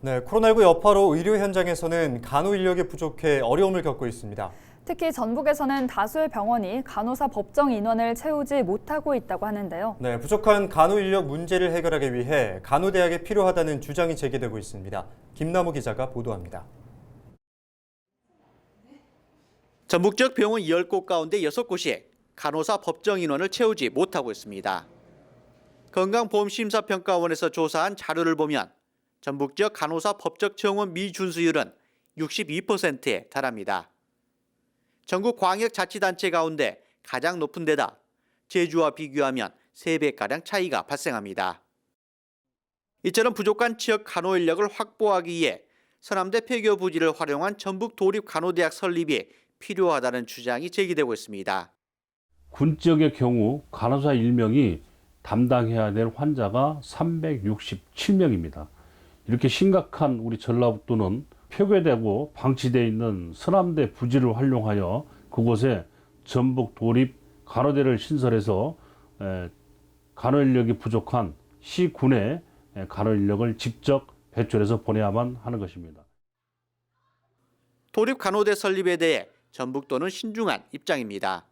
네, 코로나19 여파로 의료 현장에서는 간호 인력이 부족해 어려움을 겪고 있습니다. 특히 전북에서는 다수의 병원이 간호사 법정 인원을 채우지 못하고 있다고 하는데요. 네, 부족한 간호 인력 문제를 해결하기 위해 간호대학이 필요하다는 주장이 제기되고 있습니다. 김나무 기자가 보도합니다. 전북 지역 병원 10곳 가운데 6곳이 간호사 법정 인원을 채우지 못하고 있습니다. 건강보험심사평가원에서 조사한 자료를 보면 전북 지역 간호사 법적 정원 미준수율은 62%에 달합니다. 전국 광역자치단체 가운데 가장 높은 데다 제주와 비교하면 3배가량 차이가 발생합니다. 이처럼 부족한 지역 간호 인력을 확보하기 위해 서남대 폐교 부지를 활용한 전북 도립 간호대학 설립이 필요하다는 주장이 제기되고 있습니다. 군 지역의 경우 간호사 1명이 담당해야 될 환자가 367명입니다. 이렇게 심각한 우리 전라북도는 표괴되고 방치되어 있는 서남대 부지를 활용하여 그곳에 전북 도립 간호대를 신설해서 에, 간호 인력이 부족한 시군에 에, 간호 인력을 직접 배출해서 보내야만 하는 것입니다. 도립 간호대 설립에 대해 전북도는 신중한 입장입니다.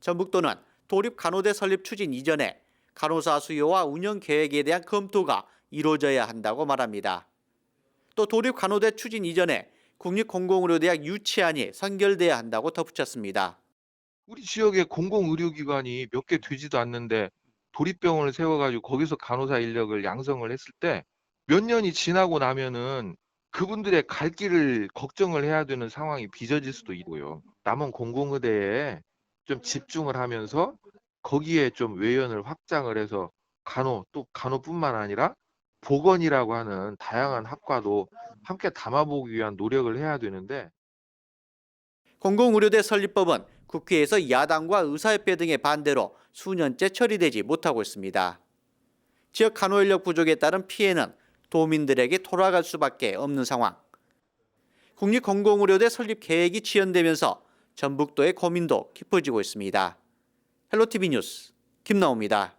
전북도는 도립 간호대 설립 추진 이전에 간호사 수요와 운영 계획에 대한 검토가 이루어져야 한다고 말합니다. 또 도립 간호대 추진 이전에 국립공공의료대학 유치안이 선결돼야 한다고 덧붙였습니다. 우리 지역에 공공의료기관이 몇 개 되지도 않는데 도립병원을 세워가지고 거기서 간호사 인력을 양성을 했을 때 몇 년이 지나고 나면은 그분들의 갈 길을 걱정을 해야 되는 상황이 빚어질 수도 있고요. 남은 공공의대에 좀 집중을 하면서 거기에 좀 외연을 확장을 해서 간호 또 간호뿐만 아니라 보건이라고 하는 다양한 학과도 함께 담아보기 위한 노력을 해야 되는데 공공의료대 설립법은 국회에서 야당과 의사협회 등의 반대로 수년째 처리되지 못하고 있습니다. 지역 간호 인력 부족에 따른 피해는 도민들에게 돌아갈 수밖에 없는 상황. 국립공공의료대 설립 계획이 지연되면서 전북도의 고민도 깊어지고 있습니다. 헬로티비 뉴스 김나옵니다.